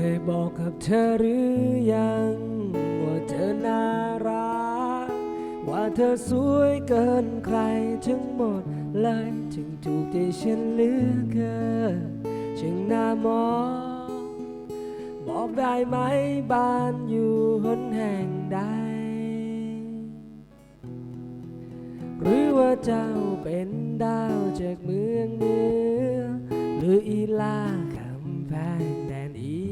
คยบอกกับเธอหรือยัง ว่าเธอน่ารัก ว่าเธอสวยเกินใครทั้งหมดเลยถึงถูกใจฉันเหลือเกินจึงน่ามองบอกได้ไหมบ้านอยู่หนแห่งใด หรือว่าเจ้าเป็นดาวจากเมืองเหนือ หรืออีลาคำแพง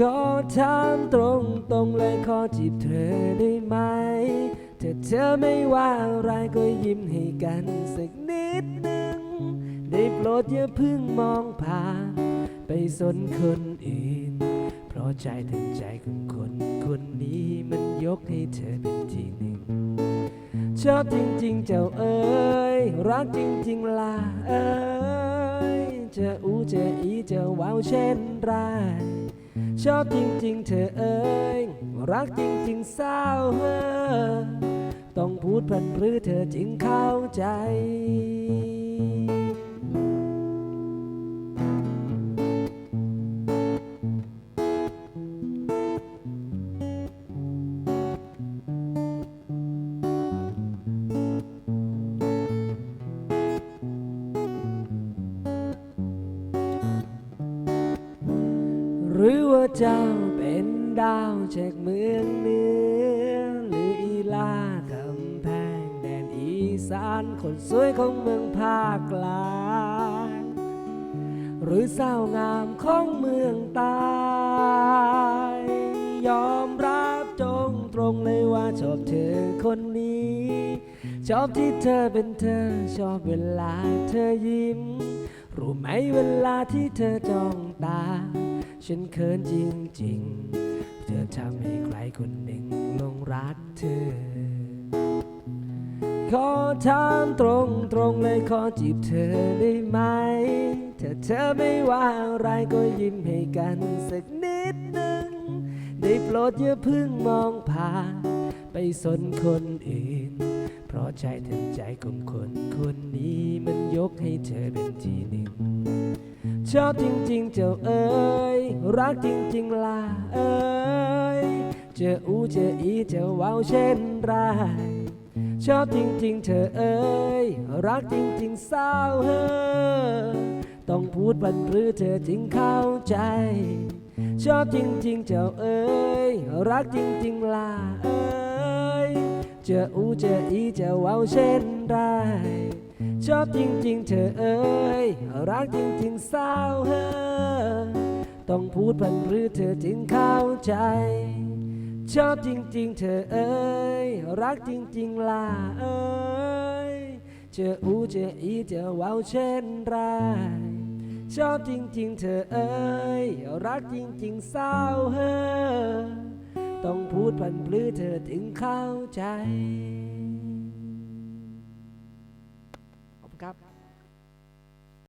ขอถามตรงตรงๆเลยขอจีบเธอได้ไหมถ้าเธอไม่ว่าอะไรก็ยิ้มให้กันสักนิดหนึ่งได้โปรดอย่าเพึ่งมองผ่านไปสนคนอื่น เพราะใจทั้งใจของคนคนนี้มันยกให้เธอเป็นที่หนึ่ง ชอบจริงๆเจ้าเอ๋ยรักจริงๆล่ะเอ๋ยจะอู้จะอีจะว้าวเช่นไร ชอบจริงๆ เธอเอ้ยรักจริงๆเศร้าเฮอต้องพูดพันพรือเธอจึงเข้าใจ หรือว่าเจ้าเป็นดาวจากเมืองเหนือหรืออีลากำแพงแดนอีสานคนสวยของเมืองภาคกลางหรือสาวงามของเมืองใตายยอมรับตรงตรงเลยว่าชอบเธอคนนี้ ชอบที่เธอเป็นเธอ ชอบเวลาเธอยิ้ม รู้ไหมเวลาที่เธอจ้องตา ฉันเขินจริงๆ เธอทำให้ใครคนหนึ่งลงรักเธอ ขอถามตรงตรงๆเลยขอจีบเธอได้ไหม ถ้าเธอไม่ว่าอะไรก็ยิ้มให้กันสักนิดหนึ่ง ได้โปรดอย่าเพึ่งมองผ่านไปสนคนอื่น เพราะใจทั้งใจของคนคนนี้มันยกให้เธอเป็นที่หนึ่ง ชอบจริงๆเจ้าเอ๋ยรักจริงๆล่ะเอ๋ยเจออูเจออีเจอว้าวเช่นไรชอบจริงๆเธอเอ๋ยรักจริงๆสาวเฮอต้องพูดบันรือเธอจึงเข้าใจ ชอบจริงๆเจ้าเอ๋ยรักจริงๆล่ะเอ๋ยเจออูเจออีเจอว้าวเช่นไร ชอบจริงๆ เธอเอ๋ยรักจริงๆสาวเฮอต้องพูดพันหรือเธอจึงเข้าใจ ชอบจริงๆ เธอเอ๋ยรักจริงๆล่ะเอ๋ยเจออูเจออีเจอว้าวเช่นไรชอบจริงๆ เธอเอ๋ยรักจริงๆสาวเฮอต้องพูดพันพลือเธอถึงเข้าใจ